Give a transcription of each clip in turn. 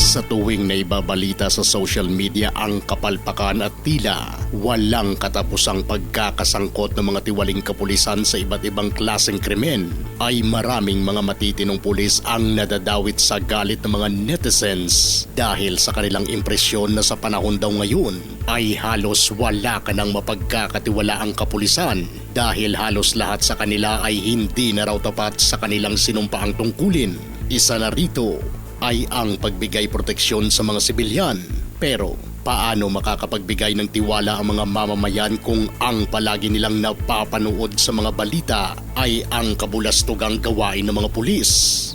Sa tuwing naibabalita sa social media ang kapalpakan at tila walang katapusang pagkakasangkot ng mga tiwaling kapulisan sa iba't ibang klaseng krimen, ay maraming mga matitinong pulis ang nadadawit sa galit ng mga netizens dahil sa kanilang impresyon na sa panahon daw ngayon ay halos wala ka ng mapagkakatiwala ang kapulisan dahil halos lahat sa kanila ay hindi na raw tapat sa kanilang sinumpaang tungkulin. Isa na rito ay ang pagbigay proteksyon sa mga sibilyan. Pero paano makakapagbigay ng tiwala ang mga mamamayan kung ang palagi nilang napapanood sa mga balita ay ang kabulastugang gawain ng mga pulis?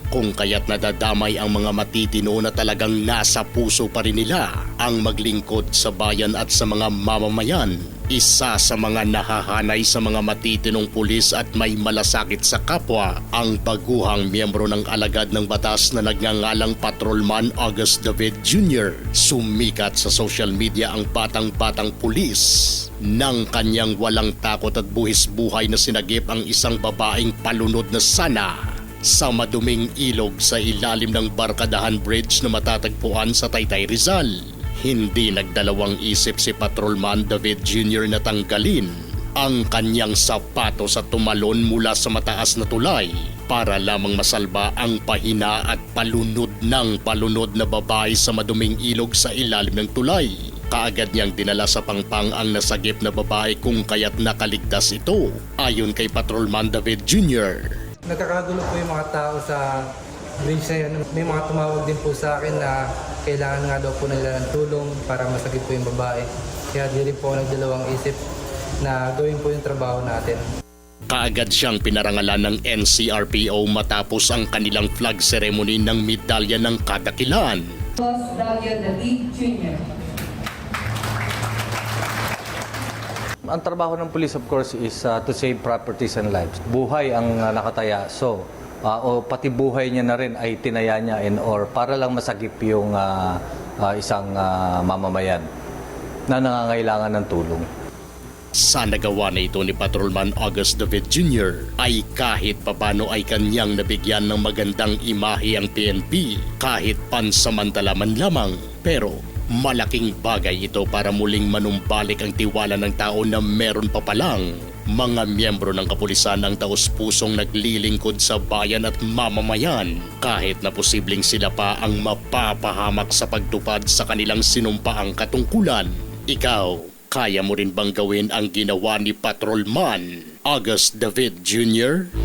Kung kaya't nadadamay ang mga matitino na talagang nasa puso pa rin nila ang maglingkod sa bayan at sa mga mamamayan isa sa mga nahahanay sa mga matitinong pulis at may malasakit sa kapwa ang baguhang miyembro ng alagad ng batas na nagngangalang Patrolman August David Jr. Sumikat sa social media ang batang-batang pulis ng kanyang walang takot at buhis buhay na sinagip ang isang babaeng palunod na sana sa maduming ilog sa ilalim ng Barkadahan Bridge na matatagpuan sa Taytay Rizal. Hindi nagdalawang isip si Patrolman David Jr. na tanggalin ang kanyang sapatos at tumalon mula sa mataas na tulay para lamang masalba ang pahina at palunod ng palunod na babae sa maduming ilog sa ilalim ng tulay. Kaagad niyang dinala sa pangpang ang nasagip na babae kung kaya't nakaligtas ito ayon kay Patrolman David Jr. Nagkakagulo po yung mga tao sa bridge na yun. May mga tumawag din po sa akin na kailangan nga daw po nila ng tulong para masagip po yung babae. Kaya di rin po nagdalawang isip na gawin po yung trabaho natin. Kaagad siyang pinarangalan ng NCRPO matapos ang kanilang flag ceremony ng medalya ng kadakilan. Boss Dalia David Jr. Ang trabaho ng police of course is uh, to save properties and lives. Buhay ang uh, nakataya. So, uh, o pati buhay niya na rin ay tinaya niya in or para lang masagip yung uh, uh, isang uh, mamamayan na nangangailangan ng tulong. Sa nagawa na ito ni Patrolman August David Jr. ay kahit papano ay kanyang nabigyan ng magandang imahe ang PNP kahit pansamantala man lamang. Pero malaking bagay ito para muling manumbalik ang tiwala ng tao na meron pa palang mga miyembro ng kapulisan ang taus-pusong naglilingkod sa bayan at mamamayan kahit na posibleng sila pa ang mapapahamak sa pagtupad sa kanilang sinumpaang katungkulan. Ikaw, kaya mo rin bang gawin ang ginawa ni Patrolman August David Jr.?